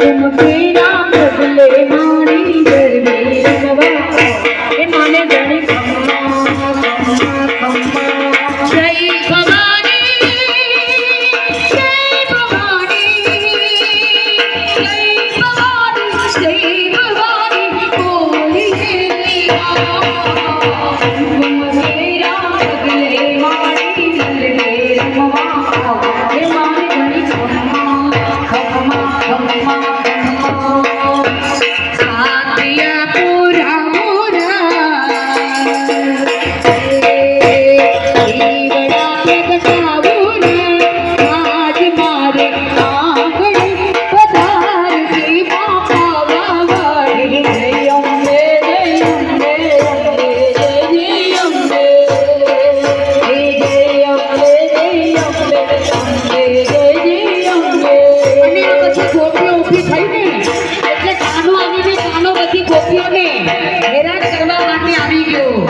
Thank you. ગોપીઓને હેરાન કરવા માટે આવી ગયો.